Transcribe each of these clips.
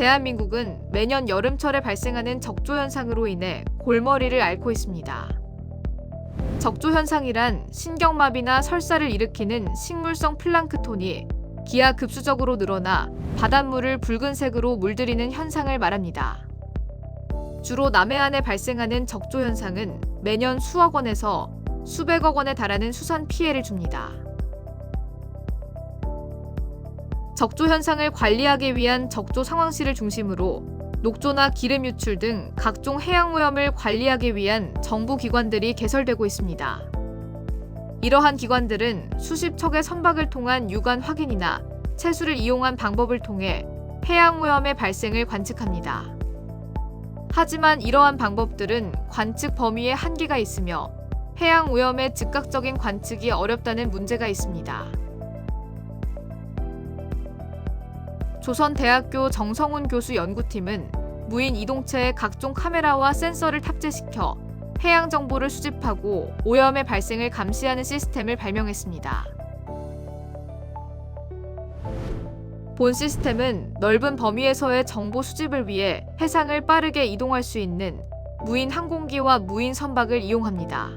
대한민국은 매년 여름철에 발생하는 적조 현상으로 인해 골머리를 앓고 있습니다. 적조 현상이란 신경마비나 설사를 일으키는 식물성 플랑크톤이 기하 급수적으로 늘어나 바닷물을 붉은색으로 물들이는 현상을 말합니다. 주로 남해안에 발생하는 적조 현상은 매년 수억 원에서 수백억 원에 달하는 수산 피해를 줍니다. 적조 현상을 관리하기 위한 적조 상황실을 중심으로 녹조나 기름 유출 등 각종 해양 오염을 관리하기 위한 정부 기관들이 개설되고 있습니다. 이러한 기관들은 수십 척의 선박을 통한 유관 확인이나 채수를 이용한 방법을 통해 해양 오염의 발생을 관측합니다. 하지만 이러한 방법들은 관측 범위에 한계가 있으며 해양 오염의 즉각적인 관측이 어렵다는 문제가 있습니다. 조선대학교 정성훈 교수 연구팀은 무인 이동체에 각종 카메라와 센서를 탑재시켜 해양 정보를 수집하고 오염의 발생을 감시하는 시스템을 발명했습니다. 본 시스템은 넓은 범위에서의 정보 수집을 위해 해상을 빠르게 이동할 수 있는 무인 항공기와 무인 선박을 이용합니다.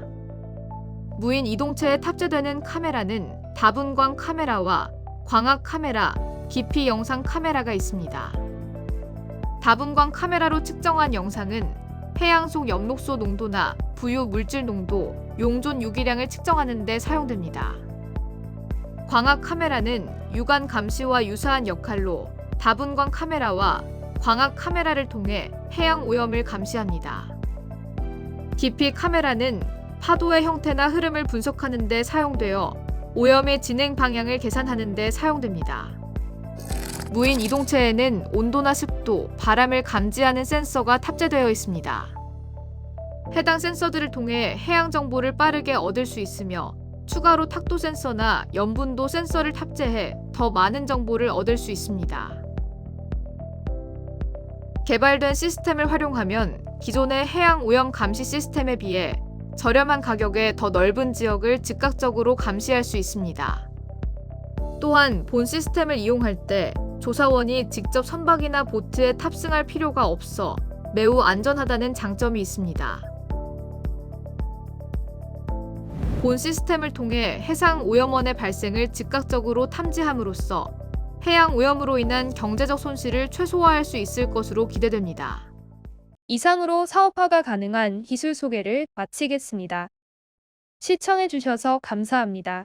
무인 이동체에 탑재되는 카메라는 다분광 카메라와 광학 카메라, 깊이 영상 카메라가 있습니다. 다분광 카메라로 측정한 영상은 해양 속 엽록소 농도나 부유 물질 농도, 용존 유기량을 측정하는 데 사용됩니다. 광학 카메라는 유관 감시와 유사한 역할로 다분광 카메라와 광학 카메라를 통해 해양 오염을 감시합니다. 깊이 카메라는 파도의 형태나 흐름을 분석하는 데 사용되어 오염의 진행 방향을 계산하는 데 사용됩니다. 무인 이동체에는 온도나 습도, 바람을 감지하는 센서가 탑재되어 있습니다. 해당 센서들을 통해 해양 정보를 빠르게 얻을 수 있으며 추가로 탁도 센서나 염분도 센서를 탑재해 더 많은 정보를 얻을 수 있습니다. 개발된 시스템을 활용하면 기존의 해양 오염 감시 시스템에 비해 저렴한 가격에 더 넓은 지역을 즉각적으로 감시할 수 있습니다. 또한 본 시스템을 이용할 때 조사원이 직접 선박이나 보트에 탑승할 필요가 없어 매우 안전하다는 장점이 있습니다. 본 시스템을 통해 해상 오염원의 발생을 즉각적으로 탐지함으로써 해양 오염으로 인한 경제적 손실을 최소화할 수 있을 것으로 기대됩니다. 이상으로 사업화가 가능한 기술 소개를 마치겠습니다. 시청해주셔서 감사합니다.